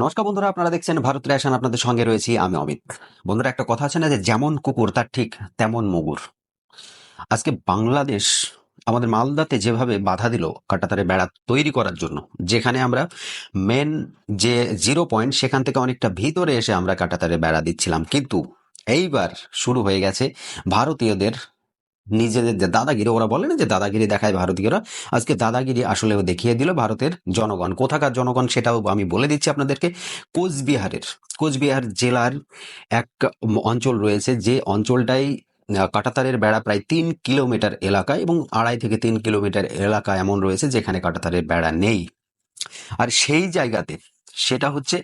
নমস্কার বন্ধুরা, আপনারা দেখছেন ভারত রেশন, আপনাদের সঙ্গে রয়েছি আমি অমিত। বন্ধুরা, একটা কথা আছে না যে, যেমন কুকুর, তার ঠিক তেমন মুগুর। আজকে বাংলাদেশ আমাদের মালদাতে যেভাবে বাধা দিল কাটাতারে বেড়া তৈরি করার জন্য, যেখানে আমরা মেন যে জিরো পয়েন্ট সেখান থেকে অনেকটা ভিতরে এসে আমরা কাটাতারে বেড়া দিচ্ছিলাম। কিন্তু এইবার শুরু হয়ে গেছে ভারতীয়দের নিজেদের যে দাদাগিরি, ওরা বলে না যে দাদাগিরি দেখায় ভারতীয়রা। আজকে দাদাগিরি আসলেও দেখিয়ে দিল ভারতের জনগণ। কোথাকার জনগণ সেটাও আমি বলে দিচ্ছি আপনাদেরকে। কোচবিহারের, কোচবিহার জেলার এক অঞ্চল রয়েছে যে অঞ্চলটাই কাটাতারের বেড়া প্রায় তিন কিলোমিটার এলাকা এবং আড়াই থেকে তিন কিলোমিটার এলাকা এমন রয়েছে যেখানে কাটাতারের বেড়া নেই। আর সেই জায়গাতে সেটা হচ্ছে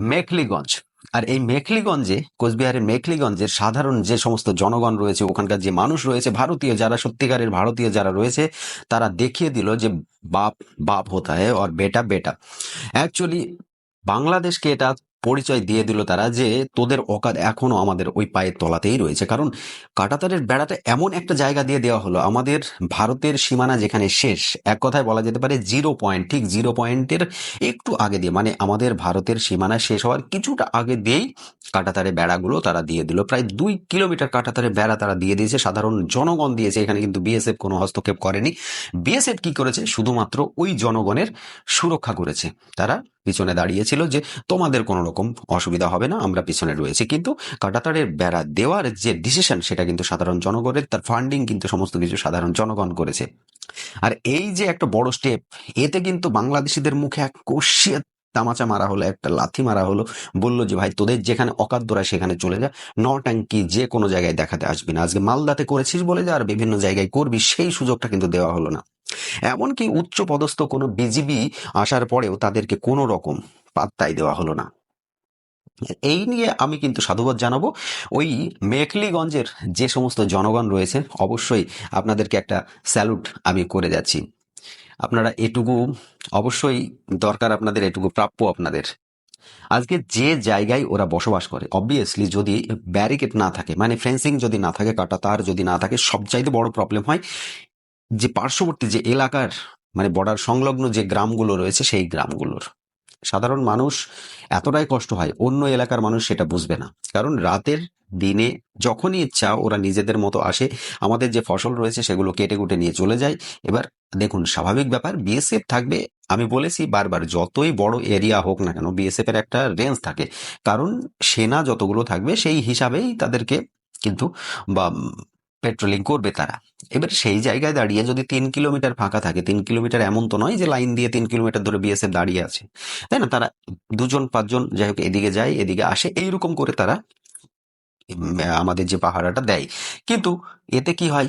মেখলিগঞ্জ। আর এই মেখলিগঞ্জে, কোচবিহারের মেখলিগঞ্জের সাধারণ যে সমস্ত জনগণ রয়েছে, ওখানকার যে মানুষ রয়েছে, ভারতীয় যারা, সত্যিকারের ভারতীয় যারা রয়েছে, তারা দেখিয়ে দিল যে বাপ বাপ হতা হয় আর বেটা বেটা। অ্যাকচুয়ালি বাংলাদেশকে এটা পরিচয় দিয়ে দিল তারা যে তোদের অকাদ এখনও আমাদের ওই পায়ের তলাতেই রয়েছে। কারণ কাটাতারের বেড়াটা এমন একটা জায়গা দিয়ে দেওয়া হলো, আমাদের ভারতের সীমানা যেখানে শেষ, এক কথায় বলা যেতে পারে জিরো পয়েন্ট, ঠিক জিরো পয়েন্টের একটু আগে দিয়ে মানে আমাদের ভারতের সীমানা শেষ হওয়ার কিছুটা আগে দিয়েই কাটাতারে বেড়াগুলো তারা দিয়ে দিল। প্রায় দুই কিলোমিটার কাটাতারে বেড়া তারা দিয়ে দিয়েছে, সাধারণ জনগণ দিয়েছে, এখানে কিন্তু বিএসএফ কোনো হস্তক্ষেপ করেনি। বিএসএফ কি করেছে? শুধুমাত্র ওই জনগণের সুরক্ষা করেছে। তারা পিছনে দাঁড়িয়েছিল যে তোমাদের কোনো রকম অসুবিধা হবে না, আমরা পিছনে রয়েছি। কিন্তু কাটাতারের বেড়া দেওয়ার যে ডিসিশন সেটা কিন্তু সাধারণ জনগণের, তার ফান্ডিং কিন্তু সমস্ত কিছু সাধারণ জনগণ করেছে। আর এই যে একটা বড় স্টেপ এতে কিন্তু বাংলাদেশিদের মুখে এক কষিয়ে তামাচা মারা হলো, একটা লাথি মারা হলো, বলল যে, ভাই, তোদের যেখানে অকাদ্যরা সেখানে চলে যা। ন ট্যাঙ্কি যে কোনো জায়গায় দেখাতে আসবি না। আজকে মালদাতে করেছিস বলে যা, আর বিভিন্ন জায়গায় করবি, সেই সুযোগটা কিন্তু দেওয়া হলো না। এমনকি উচ্চ পদস্থ কোনো বিজিবি আসার পরেও তাদেরকে কোনো রকম পাত্তাই দেওয়া হলো না। এই নিয়ে আমি কিন্তু সাধুবাদ জানাব। ওই মেখলিগঞ্জের যে সমস্ত জনগণ রয়েছেন অবশ্যই আপনাদেরকে একটা স্যালুট আমি করে যাচ্ছি। আপনারা এটুকু, অবশ্যই দরকার আপনাদের এটুকু, প্রাপ্য আপনাদের। আজকে যে জায়গায় ওরা বসবাস করে অবভিয়াসলি যদি ব্যারিকেড না থাকে মানে ফেন্সিং যদি না থাকে কাটা তার যদি না থাকে, সবচাইতে বড় প্রবলেম হয় যে পার্শ্ববর্তী যে এলাকার মানে বর্ডার সংলগ্ন যে গ্রামগুলো রয়েছে সেই গ্রামগুলোর। সাধারণ মানুষ এতটাই কষ্ট হয়, অন্য এলাকার মানুষ সেটা বুঝবে না। কারণ রাতের দিনে যখনই ইচ্ছা ওরা নিজেদের মতো আসে, আমাদের যে ফসল রয়েছে সেগুলো কেটে কুটে নিয়ে চলে যায়। এবার দেখুন, স্বাভাবিক ব্যাপার বিএসএফ থাকবে, আমি বলেছি বারবার, যতই বড় এরিয়া হোক না কেন বিএসএফ এর একটা রেঞ্জ থাকে। কারণ সেনা যতগুলো থাকবে, সেই হিসাবেই তাদেরকে কিন্তু, বা পেট্রোলিং করবে তারা। এবার সেই জায়গায় দাঁড়িয়ে যদি তিন কিলোমিটার ফাঁকা থাকে, তিন কিলোমিটার এমন তো নয় যে লাইন দিয়ে তিন কিলোমিটার ধরে বিএসএফ দাঁড়িয়ে আছে। তাই না? তারা দুজন, পাঁচজন যাই হোক এদিকে যায়, এদিকে আসে, এইরকম করে তারা আমাদের যে পাহারাটা দেয়। কিন্তু এতে কি হয়?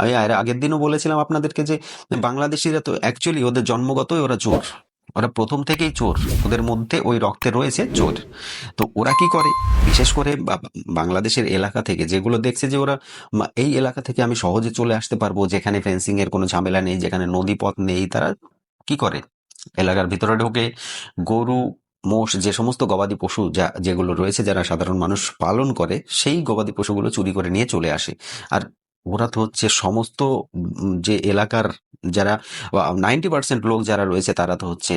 আমি আগের দিনও বলেছিলাম আপনাদেরকে যে বাংলাদেশিরা তো অ্যাকচুয়ালি ওদের জন্মগতই ওরা চোর। ওরা প্রথম থেকেই চোর। ওদের মধ্যে ওই রক্তে রয়েছে চোর। তো ওরা কি করে? বিশেষ করে বাংলাদেশের এলাকা থেকে যেগুলো দেখছে যে ওরা এই এলাকা থেকে আমি সহজে চলে আসতে পারব, যেখানে ফেন্সিং এর কোনো ঝামেলা নেই, যেখানে নদী পথ নেই, তারা কি করে? এলাকার ভিতরে ঢোকে গরু, মোষ, যে সমস্ত গবাদি পশু যা, যেগুলো রয়েছে, যারা সাধারণ মানুষ পালন করে, সেই গবাদি পশুগুলো চুরি করে নিয়ে চলে আসে। আর ওরা তো হচ্ছে সমস্ত যে এলাকার যারা নাইনটি পার্সেন্ট লোক যারা রয়েছে তারা তো হচ্ছে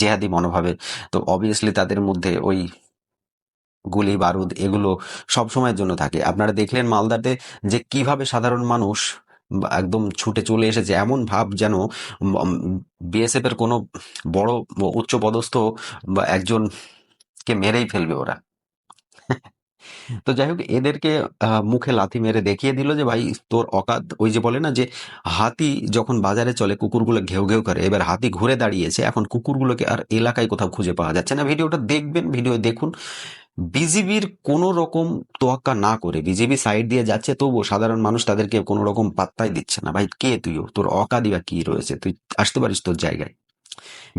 জেহাদি মনোভাবের। তো অবভিয়াসলি তাদের মধ্যে ওই গুলি, বারুদ এগুলো সব সময়ের জন্য থাকে। আপনারা দেখলেন মালদাতে যে কীভাবে সাধারণ মানুষ একদম ছুটে চলে এসেছে, এমন ভাব যেন বিএসএফ এর কোনো বড় উচ্চ পদস্থ বা একজনকে মেরেই ফেলবে ওরা। তো যাই হোক, এদেরকে মুখে লাথি মেরে দেখিয়ে দিল যে, ভাই, তোর অকাত ওই যে বলে না যে, হাতি যখন বাজারে চলে, কুকুরগুলো ঘেউ ঘেউ করে। এবার হাতি ঘুরে দাঁড়িয়েছে। এখন কুকুরগুলোকে আর এলাকায় কোথাও খুঁজে পাওয়া যাচ্ছে না। ভিডিওটা দেখবেন, ভিডিও দেখুন। বিজিবির কোনো রকম তোয়াক্কা না করে বিজেপি সাইড দিয়ে যাচ্ছে, তবুও সাধারণ মানুষ তাদেরকে কোনো রকম পাত্তাই দিচ্ছে না। ভাই, কে তুইও তোর অকাদি বা কি রয়েছে? তুই আসতে পারিস তোর জায়গায়?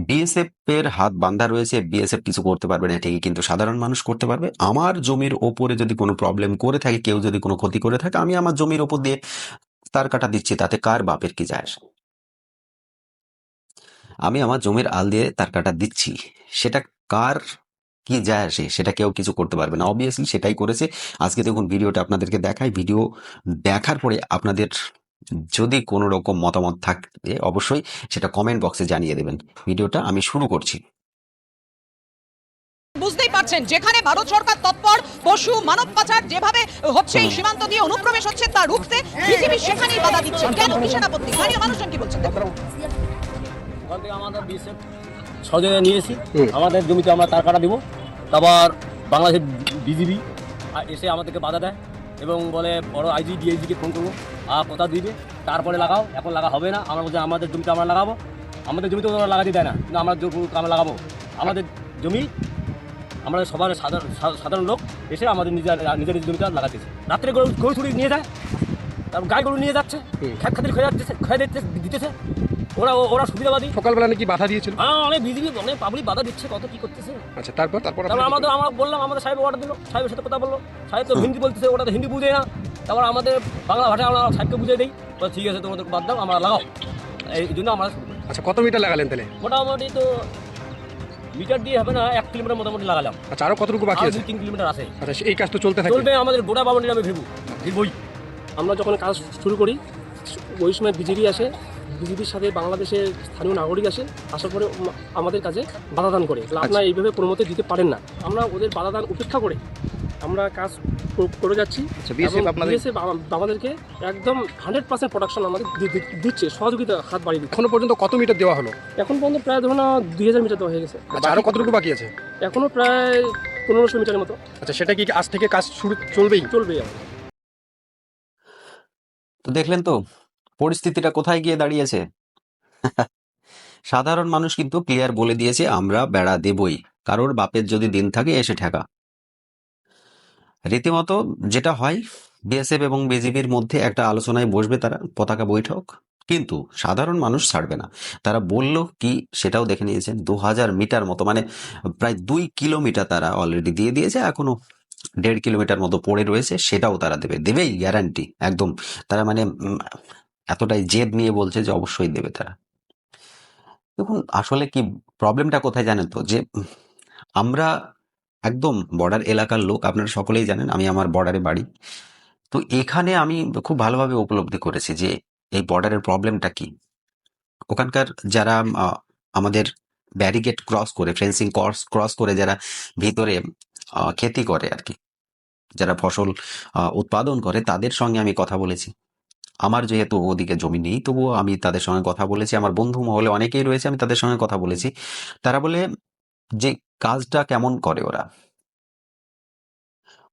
বিএসএফ এর হাত বান্ধা রয়েছে বিএসএফ কিছু করতে পারবে না ঠিকই, কিন্তু সাধারণ মানুষ করতে পারবে। আমার জমির ওপরে যদি কোনো প্রবলেম করে থাকে, কেউ যদি কোনো ক্ষতি করে থাকে, আমি আমার জমির ওপর দিয়ে তার কাটা দিচ্ছি, তাতে কার বাপের কি যায়? আমি আমার জমির আল দিয়ে তার কাটা দিচ্ছি, সেটা কার কি যায় আসে, সেটা কেউ কিছু করতে পারবে না। অবভিয়াসলি সেটাই করেছে। আজকে দেখুন, ভিডিওটা আপনাদেরকে দেখাই ভিডিও দেখার পরে আপনাদের যদি কোনো রকম মতামত থাকে অবশ্যই সেটা কমেন্ট বক্সে জানিয়ে দেবেন। ভিডিওটা আমি শুরু করছি। বুঝতেই পারছেন যেখানে ভারত সরকার তৎপর পশু মানব পাচার যেভাবে হচ্ছে এই সীমান্ত দিয়ে অনুপ্রবেশ হচ্ছে তা রুখতে বিজেপি সেখানেই বাধা দিচ্ছে। কেন কিসের আপত্তি স্থানীয় মানুষজন কি বলছেন? আমাদের বিএসএফ নিয়েছি। আমাদের জমিতে আমরা তার কাটা দিব। তারপর বাংলাদেশের বিজিবি এসে আমাদেরকে বাধা দেয়। এবং বলে বড় আইজি ডিআইজিকে ফোন করব। আর কোথা দিবে। তারপরে লাগাও। এখন লাগা হবে না। আমরা বলছি আমাদের জমিতে আমরা লাগাবো। আমাদের জমিতে ওরা লাগাতে দেয় না। কিন্তু আমরা আমরা লাগাবো আমাদের জমি আমরা সবার সাধারণ সাধারণ লোক এসে আমাদের নিজের নিজের নিজের জমিতে লাগাতেছে। রাত্রে গরু গরু ছুরি নিয়ে যায়। তারপর গায়ে গরু নিয়ে যাচ্ছে। খেত খাতির খেয়ে যাচ্ছে খেয়ে দিতে দিতেছে। ওরা ওরা সুবিধাবাদী। সকালবেলা নাকি বাধা দিয়েছিল? হ্যাঁ অনেক বিজিবি অনেক পাবলিক বাধা দিচ্ছে কত কি করতেছে। আচ্ছা তারপর তারপর তারপর আমাদের আমরা বললাম আমাদের সাহেব অর্ডার দিল সাহেবের সাথে কথা বলল। সাহেব তো হিন্দি বলতেছে ওটা তো হিন্দি বুঝে না। তারপর আমাদের বাংলা ভাষায় আমরা সাহেবকে বুঝিয়ে দিই। তো ঠিক আছে তোমাদের বাদ দাও আমরা লাগাও। এই জন্য আমরা আচ্ছা কত মিটার লাগালেন তাহলে? মোটামুটি তো মিটার দিয়ে হবে না এক কিলোমিটার মোটামুটি লাগালাম। আচ্ছা আরও কতটুকু বাকি আছে? তিন কিলোমিটার আছে। আচ্ছা এই কাজ তো চলতে থাকে। চলবে আমাদের গোটা বাবনের নামে ভেবু। ভেবই আমরা যখন কাজ শুরু করি ওই সময় বিজেপি আসে বিজেপির সাথে বাংলাদেশের স্থানীয় নাগরিক আসে আসার পরে আমাদের কাজে বাধাদান করে। আপনারা এইভাবে কোনো মতে দিতে পারেন না। আমরা ওদের বাধাদান উপেক্ষা করে আমরা কাজ করে যাচ্ছি। আচ্ছা, আমাদেরকে একদম হান্ড্রেড পার্সেন্ট প্রোডাকশন আমাদের দিচ্ছে সহযোগিতা হাত বাড়িয়ে দিচ্ছে। এখনও পর্যন্ত কত মিটার দেওয়া হলো? এখন পর্যন্ত প্রায় ধরুন দুই হাজার মিটার দেওয়া হয়ে গেছে। আরও কতটুকু বাকি আছে? এখনও প্রায় পনেরোশো মিটারের মতো। আচ্ছা সেটা কি আজ থেকে কাজ শুরু চলবেই? চলবেই। তো দেখলেন তো পরিস্থিতিটা কোথায় গিয়ে দাঁড়িয়েছে? সাধারণ মানুষ কিন্তু ক্লিয়ার বলে দিয়েছে, আমরা বেড়া দেবই। কারোর বাপের যদি দিন থাকে, এসে ঠেকা। রীতিমতো যেটা হয়, বিএসএফ এবং বিজেপির মধ্যে একটা আলোচনায় বসবে তারা, পতাকা বৈঠক। কিন্তু সাধারণ মানুষ ছাড়বে না। তারা বলল কি, সেটাও দেখে নিয়েছেন দু হাজার মিটার মতো মানে প্রায় দুই কিলোমিটার তারা অলরেডি দিয়ে দিয়েছে, এখনও দেড় কিলোমিটার মতো পড়ে রয়েছে, সেটাও তারা দেবে। দেবেই গ্যারান্টি একদম। তারা মানে এতটাই জেদ নিয়ে বলছে যে অবশ্যই দেবে তারা। দেখুন, আসলে কি প্রবলেমটা কোথায় জানেন তো? যে আমরা একদম বর্ডার এলাকার লোক, আপনারা সকলেই জানেন, আমি আমার বর্ডারে বাড়ি। তো এখানে আমি খুব ভালোভাবে উপলব্ধি করেছি যে এই বর্ডারের প্রবলেমটা কি। ওখানকার যারা আমাদের ব্যারিকেড ক্রস করে ফেন্সিং ক্রস ক্রস করে যারা ভিতরে খেতি করে আর কি, যারা ফসল উৎপাদন করে, তাদের সঙ্গে আমি কথা বলেছি। আমার যেহেতু ওদিকে জমি নেই, তবুও আমি তাদের সঙ্গে কথা বলেছি। আমার বন্ধু মহলে অনেকেই রয়েছে, আমি তাদের সঙ্গে কথা বলেছি। তারা বলে যে, কাজটা কেমন করে ওরা?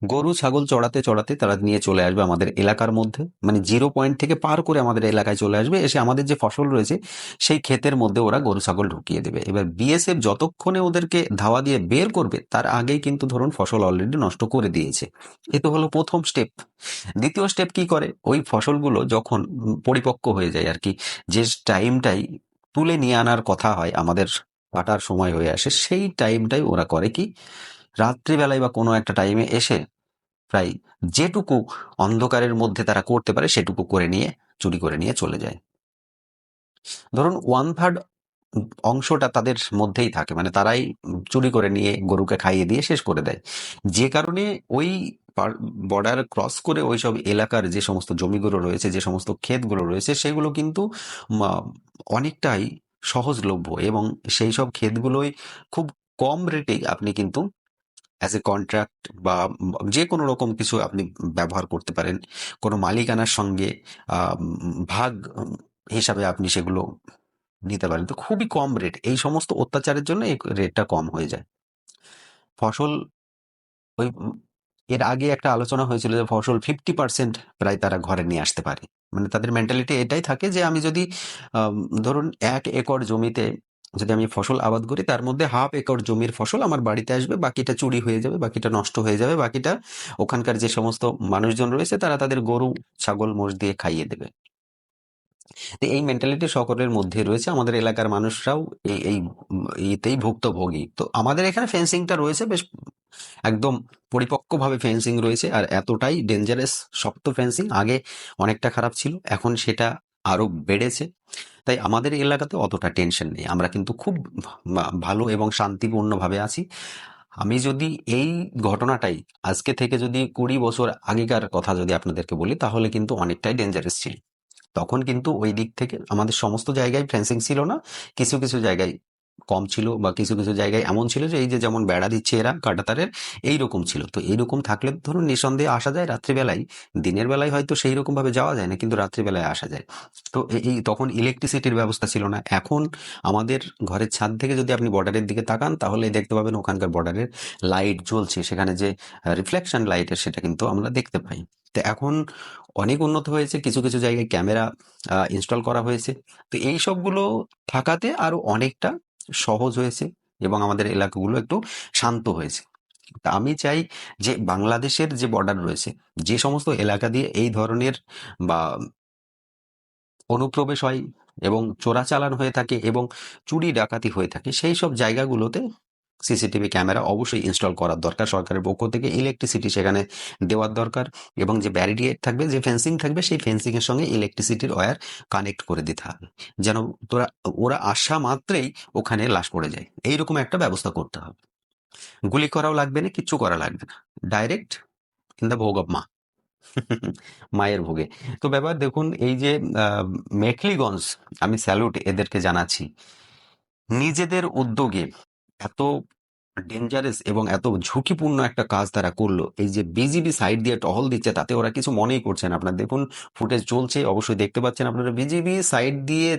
গরু, ছাগল চড়াতে চড়াতে তারা নিয়ে চলে আসবে আমাদের এলাকার মধ্যে। মানে জিরো পয়েন্ট থেকে পার করে আমাদের এলাকায় চলে আসবে। এসে আমাদের যে ফসল রয়েছে, সেই ক্ষেতের মধ্যে ওরা গরু, ছাগল ঢুকিয়ে দেবে। এবার বিএসএফ যতক্ষণে ওদেরকে ধাওয়া দিয়ে বের করবে, তার আগেই কিন্তু ধরুন ফসল অলরেডি নষ্ট করে দিয়েছে। এ তো হলো প্রথম স্টেপ দ্বিতীয় স্টেপ কি করে? ওই ফসলগুলো যখন পরিপক্ক হয়ে যায় আর কি, যে টাইমটাই তুলে নিয়ে আনার কথা হয় আমাদের কাটার সময় হয়ে আসে, সেই টাইমটাই ওরা করে কি? রাত্রিবেলায় বা কোনো একটা টাইমে এসে প্রায় যেটুকু অন্ধকারের মধ্যে তারা করতে পারে, সেটুকু করে নিয়ে, চুরি করে নিয়ে চলে যায়। ধরুন ওয়ান থার্ড অংশটা তাদের মধ্যেই থাকে মানে তারাই চুরি করে নিয়ে গরুকে খাইয়ে দিয়ে শেষ করে দেয়। যে কারণে ওই বর্ডার ক্রস করে ওই সব এলাকার যে সমস্ত জমিগুলো রয়েছে, যে সমস্ত ক্ষেতগুলো রয়েছে, সেগুলো কিন্তু অনেকটাই সহজলভ্য এবং সেই সব ক্ষেতগুলোই খুব কম রেটে আপনি কিন্তু অ্যাজ এ কন্ট্রাক্ট বা যে কোনো রকম কিছু আপনি ব্যবহার করতে পারেন, কোনো মালিকানার সঙ্গে ভাগ হিসাবে আপনি সেগুলো নিতে পারেন। তো খুবই কম রেট এই সমস্ত অত্যাচারের জন্য এই রেটটা কম হয়ে যায়। ফসল ওই এর আগে একটা আলোচনা হয়েছিল যে ফসল ফিফটি পার্সেন্ট প্রায় তারা ঘরে নিয়ে আসতে পারে। মানে তাদের মেন্টালিটি এটাই থাকে যে আমি যদি ধরুন এক একর জমিতে যদি আমি ফসল আবাদ করি, তার মধ্যে হাফ একর জমির ফসল আমার বাড়িতে আসবে, বাকিটা চুরি হয়ে যাবে, বাকিটা নষ্ট হয়ে যাবে, বাকিটা ওখানকার যে সমস্ত মানুষজন রয়েছে, তারা তাদের গরু, ছাগল, মোষ দিয়ে খাইয়ে দেবে। তো এই মেন্টালিটি সকলের মধ্যে রয়েছে, আমাদের এলাকার মানুষরাও এই এইতেই ভুক্তভোগী। তো আমাদের এখানে ফেন্সিংটা রয়েছে, বেশ একদম পরিপক্কভাবে ফেন্সিং রয়েছে, আর এতটাই ডেঞ্জারাস শক্ত ফেন্সিং আগে অনেকটা খারাপ ছিল, এখন সেটা আরও বেড়েছে। তাই আমাদের এলাকাতে অতটা টেনশন নেই। আমরা কিন্তু খুব ভালো এবং শান্তিপূর্ণভাবে আছি। আমি যদি এই ঘটনাটাই আজকে থেকে যদি কুড়ি বছর আগেকার কথা যদি আপনাদেরকে বলি, তাহলে কিন্তু অনেকটাই ডেঞ্জারাস ছিল। তখন কিন্তু ওই দিক থেকে আমাদের সমস্ত জায়গায় ফেন্সিং ছিল না। কিছু কিছু জায়গায় কম ছিল বা কিছু কিছু জায়গায় এমন ছিল যে, এই যে যেমন বেড়া দিচ্ছে এরা, কাটাতারের, এইরকম ছিল। তো এইরকম থাকলে ধরুন নিঃসন্দেহে আসা যায় রাত্রিবেলায়। দিনের বেলায় হয়তো সেই রকম ভাবে যাওয়া যায় না, কিন্তু রাত্রিবেলায় আসা যায়। তো এই তখন ইলেকট্রিসিটির ব্যবস্থা ছিল না। এখন আমাদের ঘরের ছাদ থেকে যদি আপনি বর্ডারের দিকে তাকান, তাহলে দেখতে পাবেন ওখানকার বর্ডারের লাইট জ্বলছে। সেখানে যে রিফ্লেকশন লাইটের সেটা কিন্তু আমরা দেখতে পাই। তো এখন অনেক উন্নত হয়েছে, কিছু কিছু জায়গায় ক্যামেরা ইনস্টল করা হয়েছে। তো এই সবগুলো থাকাতে আরও অনেকটা সহজ হয়েছে এবং আমাদের এলাকাগুলো একটু শান্ত হয়েছে। তা আমি চাই যে বাংলাদেশের যে বর্ডার রয়েছে, যে সমস্ত এলাকা দিয়ে এই ধরনের বা অনুপ্রবেশ হয় এবং চোরাচালান হয়ে থাকে এবং চুরি ডাকাতি হয়ে থাকে, সেই সব জায়গাগুলোতে সিসিটিভি ক্যামেরা অবশ্যই ইনস্টল করার দরকার। সরকারের পক্ষ থেকে ইলেকট্রিসিটি সেখানে দেওয়ার দরকার এবং যে ব্যারিকেড থাকবে, যে ফেন্সিং থাকবে, সেই ফেন্সিং এর সঙ্গে ইলেকট্রিসিটির ওয়্যার কানেক্ট করে দিতে হবে। যেন তোরা, ওরা আসা মাত্রেই ওখানে লাশ পড়ে যায়। এইরকম একটা ব্যবস্থা করতে হবে। গুলি করাও লাগবে না, কিচ্ছু করা লাগবে না। ডাইরেক্ট ইন দ্য ভোগ অফ মা। মায়ের ভোগে। তো ব্যাপার দেখুন, এই যে মেখলিগঞ্জ, আমি স্যালুট এদেরকে জানাচ্ছি। নিজেদের উদ্যোগে এত ডেঞ্জারাস এবং এত ঝুঁকিপূর্ণ একটা কাজ তারা করল, এই যে বিজিবি সাইড দিয়ে টহল দিচ্ছে, তাতে ওরা কিছু মনেই করছে না। আপনার দেখুন ফুটেজ চলছে, অবশ্যই দেখতে পাচ্ছেন আপনারা বিজিবি সাইড দিয়ে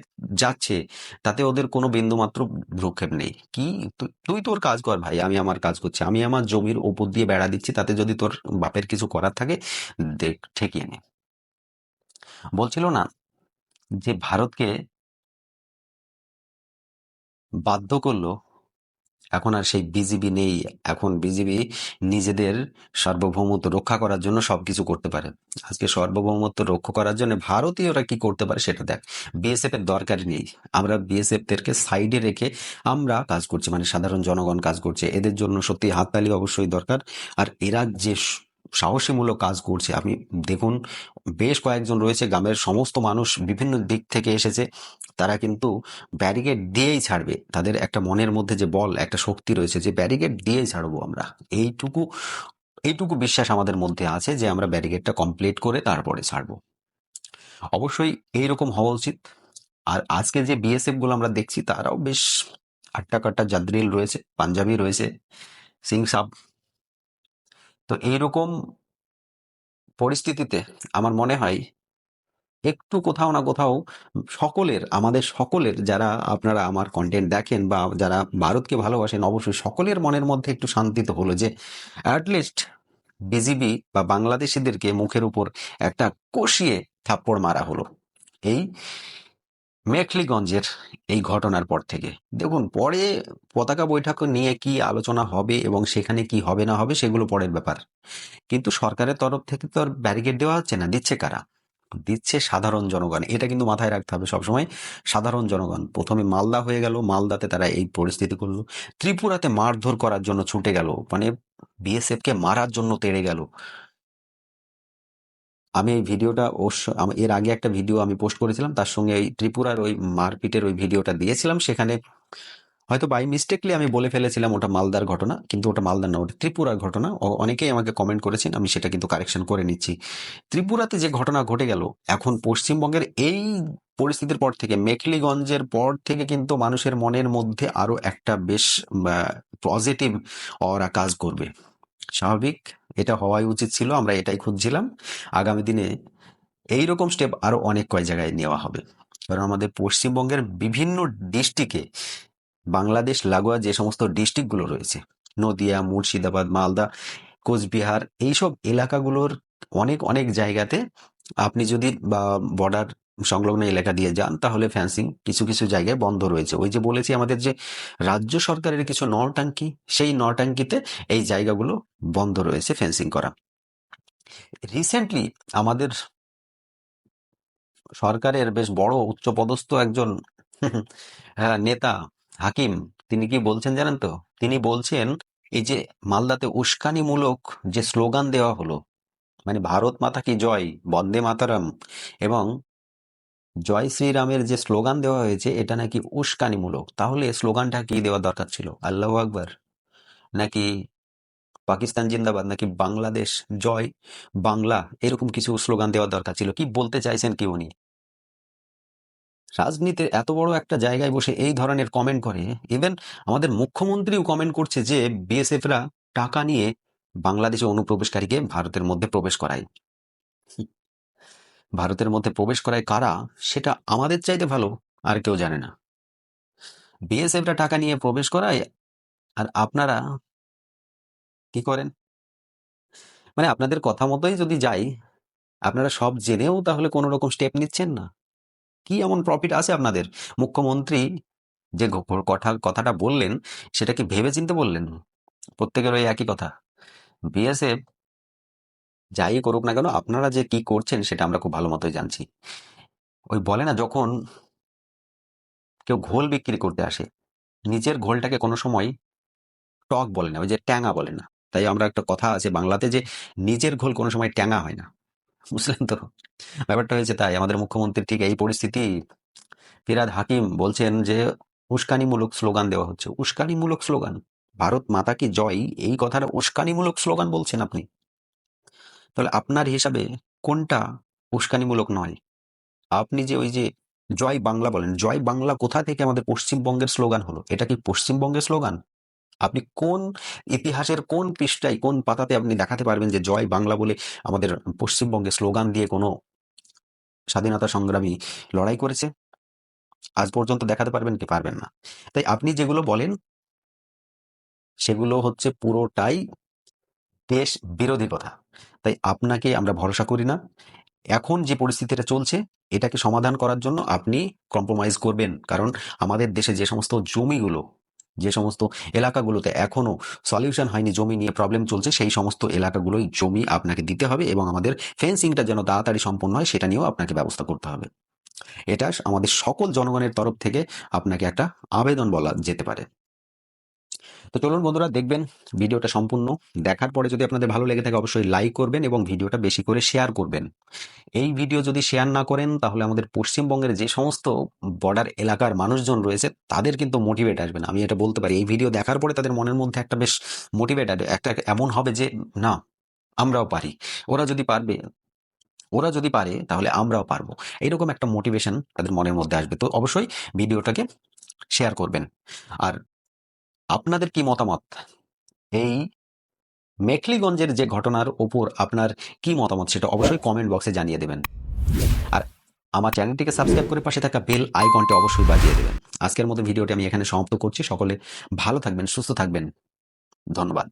যাচ্ছে, তাতে ওদের কোনো বিন্দু মাত্র ভ্রুক্ষেপ নেই। কি? তুই তোর কাজ কর ভাই, আমি আমার কাজ করছি। আমি আমার জমির ওপর দিয়ে বেড়া দিচ্ছি, তাতে যদি তোর বাপের কিছু করার থাকে, দেখ, ঠেকিয়ে নে। বলছিল না যে ভারতকে বাধ্য করল এখন আর সেই বিজিবি নেই। এখন বিজিবি নিজেদের সার্বভৌমত্ব রক্ষা করার জন্য সবকিছু করতে পারে। আজকে সার্বভৌমত্ব রক্ষা করার জন্য ভারতীয়রা কি করতে পারে সেটা দেখ। বিএসএফ এর দরকার নেই। আমরা বিএসএফ দেরকে সাইডে রেখে আমরা কাজ করছি মানে সাধারণ জনগণ কাজ করছে। এদের জন্য সত্যি হাততালি অবশ্যই দরকার। আর এরা যে সাহসীমূলক কাজ করছে আপনি দেখুন বেশ কয়েকজন রয়েছে, গ্রামের সমস্ত মানুষ বিভিন্ন দিক থেকে এসেছে। তারা কিন্তু ব্যারিকেড দিয়েই ছাড়বে। তাদের একটা মনের মধ্যে যে বল, একটা শক্তি রয়েছে যে ব্যারিকেড দিয়েই ছাড়বো আমরা। এইটুকু এইটুকু বিশ্বাস আমাদের মধ্যে আছে যে আমরা ব্যারিকেডটা কমপ্লিট করে তারপরে ছাড়বো। অবশ্যই এইরকম হওয়া উচিত। আর আজকে যে বিএসএফগুলো আমরা দেখছি, তারাও বেশ আটটা কাট্টা জাদ্রিল রয়েছে, পাঞ্জাবি রয়েছে সিং সাব তো এইরকম পরিস্থিতিতে আমার মনে হয় একটু কোথাও না কোথাও সকলের, আমাদের সকলের যারা আপনারা আমার কন্টেন্ট দেখেন বা যারা ভারতকে ভালোবাসেন অবশ্যই সকলের মনের মধ্যে একটু শান্তি তো হলো যে অ্যাটলিস্ট বিজিবি বা বাংলাদেশিদেরকে মুখের উপর একটা কষিয়ে থাপ্পড় মারা হলো। এই মেখলিগঞ্জের এই ঘটনার পর থেকে। দেখুন, পরে পতাকা বৈঠক নিয়ে কি আলোচনা হবে এবং সেখানে কি হবে না হবে সেগুলো পরের ব্যাপার। কিন্তু সরকারের তরফ থেকে তো আর ব্যারিকেড দেওয়া হচ্ছে না। দিচ্ছে কারা? দিচ্ছে সাধারণ জনগণ। এটা কিন্তু মাথায় রাখতে হবে সবসময়। সাধারণ জনগণ। প্রথমে মালদা হয়ে গেল। মালদাতে তারা এই পরিস্থিতি করল। ত্রিপুরাতে মারধর করার জন্য ছুটে গেল। মানে বিএসএফ কে মারার জন্য তেড়ে গেল। আমি এই ভিডিওটা অবশ্য- এর আগে একটা ভিডিও আমি পোস্ট করেছিলাম, তার সঙ্গে এই ত্রিপুরার ওই মারপিটের ওই ভিডিওটা দিয়েছিলাম, সেখানে হয়তো বাই মিস্টেকলি আমি বলে ফেলেছিলাম ওটা মালদার ঘটনা, কিন্তু ওটা মালদার না, ওটা ত্রিপুরার ঘটনা। অনেকেই আমাকে কমেন্ট করেছেন, আমি সেটা কিন্তু কারেকশন করে নিচ্ছি। ত্রিপুরাতে যে ঘটনা ঘটে গেল, এখন পশ্চিমবঙ্গের এই পরিস্থিতির পর থেকে, মেখলিগঞ্জের পর থেকে কিন্তু মানুষের মনের মধ্যে আরও একটা বেশ পজিটিভ ওরা কাজ করবে। স্বাভাবিক? এটা হওয়াই উচিত ছিল, আমরা এটাই খুঁজছিলাম। আগামী দিনে এই রকম স্টেপ আরও অনেক কয় জায়গায় নেওয়া হবে। কারণ আমাদের পশ্চিমবঙ্গের বিভিন্ন ডিস্ট্রিক্টে বাংলাদেশ, লাগোয়া যে সমস্ত ডিস্ট্রিক্টগুলো রয়েছে, নদিয়া, মুর্শিদাবাদ, মালদা, কোচবিহার, এইসব এলাকাগুলোর অনেক অনেক জায়গাতে আপনি যদি বা বর্ডার সংলগ্ন এলাকা দিয়ে যান তাহলে ফ্যান্সিং কিছু কিছু জায়গায় বন্ধ রয়েছে। ওই যে বলেছি আমাদের যে রাজ্য সরকারের কিছু নটাঙ্কি সেই নটাঙ্কিতে এই জায়গাগুলো বন্ধ রয়েছে ফেন্সিং করা। রিসেন্টলি আমাদের সরকারের বেশ বড় উচ্চপদস্থ একজন হ্যাঁ, নেতা হাকিম তিনি কি বলছেন জানেন তো? তিনি বলছেন এই যে মালদাতে উস্কানিমূলক যে স্লোগান দেওয়া হলো মানে ভারত মাতা কি জয় বন্দে মাতারাম এবং জয় শ্রীরামের যে স্লোগান দেওয়া হয়েছে, এটা নাকি উস্কানিমূলক। তাহলে স্লোগানটা কি দেওয়া দরকার ছিল? আল্লাহ আকবর। নাকি পাকিস্তান জিন্দাবাদ? নাকি বাংলাদেশ? জয়, বাংলা, এরকম কিছু স্লোগান দেওয়া দরকার ছিল। কি বলতে চাইছেন কি উনি? রাজনীতির এত বড় একটা জায়গায় বসে এই ধরনের কমেন্ট করে। ইভেন আমাদের মুখ্যমন্ত্রীও কমেন্ট করছে যে বিএসএফরা টাকা নিয়ে বাংলাদেশে অনুপ্রবেশকারীকে ভারতের মধ্যে প্রবেশ করায়। ভারতের মধ্যে প্রবেশ করায় কারা, সেটা আমাদের চাইতে ভালো, আর কেউ জানে না। বিএসএফরা টাকা নিয়ে প্রবেশ করায়, আর আপনারা কি করেন? মানে আপনাদের কথা মতোই যদি যাই, আপনারা সব জেনেও তাহলে কোনো রকম স্টেপ নিচ্ছেন না। কি এমন প্রফিট আছে আপনাদের? মুখ্যমন্ত্রী যে কথা, কথাটা বললেন, সেটা কি ভেবে চিনতে বললেন? প্রত্যেকের ওই একই কথা। বিএসএফ যাই করুক না কেন, আপনারা যে কি করছেন সেটা আমরা খুব ভালো মতোই জানছি। ওই বলে না, যখন কেউ ঘোল বিক্রি করতে আসে, নিজের ঘোলটাকে কোনো সময় টক বলে না, ওই যে ট্যাঙা বলে না। তাই আমরা একটা কথা আছে বাংলাতে যে, নিজের ঘোল কোনো সময় ট্যাঙা হয় না। বুঝলেন তো? ব্যাপারটা হয়েছে তাই, আমাদের মুখ্যমন্ত্রী ঠিক এই পরিস্থিতি, ফিরাদ হাকিম বলছেন যে, উস্কানিমূলক স্লোগান দেওয়া হচ্ছে। উস্কানিমূলক স্লোগান? ভারত মাতা কি জয়? এই কথাটা উস্কানিমূলক স্লোগান বলছেন আপনি? তাহলে আপনার হিসাবে কোনটা উস্কানিমূলক নয়? আপনি যে ওই যে জয় বাংলা বলেন, জয় বাংলা কোথা থেকে আমাদের পশ্চিমবঙ্গের স্লোগান হলো? এটা কি পশ্চিমবঙ্গের স্লোগান? আপনি কোন ইতিহাসের কোন পৃষ্ঠায়, কোন পাতাতে আপনি দেখাতে পারবেন যে জয় বাংলা বলে আমাদের পশ্চিমবঙ্গে স্লোগান দিয়ে কোনো স্বাধীনতা সংগ্রামী লড়াই করেছে? আজ পর্যন্ত দেখাতে পারবেন কি পারবেন না। তাই আপনি যেগুলো বলেন, সেগুলো হচ্ছে পুরোটাই দেশ বিরোধী কথা। তাই আপনাকে আমরা ভরসা করি না। এখন যে পরিস্থিতিটা চলছে, এটাকে সমাধান করার জন্য আপনি কম্প্রোমাইজ করবেন। কারণ আমাদের দেশে যে সমস্ত জমিগুলো, যে সমস্ত এলাকাগুলোতে এখনও সলিউশন হয়নি, জমি নিয়ে প্রবলেম চলছে, সেই সমস্ত এলাকাগুলোই জমি আপনাকে দিতে হবে এবং আমাদের ফেন্সিংটা যেন তাড়াতাড়ি সম্পন্ন হয়, সেটা নিয়েও আপনাকে ব্যবস্থা করতে হবে। এটা আমাদের সকল জনগণের তরফ থেকে আপনাকে একটা আবেদন বলা যেতে পারে। তো চলুন বন্ধুরা, দেখবেন ভিডিওটা সম্পূর্ণ দেখার পরে যদি আপনাদের ভালো লেগে থাকে অবশ্যই লাইক করবেন এবং ভিডিওটা বেশি করে শেয়ার করবেন। এই ভিডিও যদি শেয়ার না করেন, তাহলে আমাদের পশ্চিমবঙ্গের যে সমস্ত বর্ডার এলাকার মানুষজন রয়েছে, তাদের কিন্তু মোটিভেট আসবে না। আমি এটা বলতে পারি, এই ভিডিও দেখার পরে তাদের মনের মধ্যে একটা বেশ মোটিভেট আসবে। একটা এমন হবে যে, না, আমরাও পারি। ওরা যদি পারবে, ওরা যদি পারে, তাহলে আমরাও পারব। এইরকম একটা মোটিভেশন তাদের মনের মধ্যে আসবে। তো অবশ্যই ভিডিওটাকে শেয়ার করবেন। আর আপনাদের কি মতামত? এই মেখলিগঞ্জের যে ঘটনার ওপর আপনার কি মতামত সেটা অবশ্যই কমেন্ট বক্সে জানিয়ে দেবেন। আর আমার চ্যানেলটিকে সাবস্ক্রাইব করে পাশে থাকা বেল আইকনটি অবশ্যই বাজিয়ে দেবেন। আজকের মতো ভিডিওটি আমি এখানে সমাপ্ত করছি। সকলে ভালো থাকবেন, সুস্থ থাকবেন। ধন্যবাদ।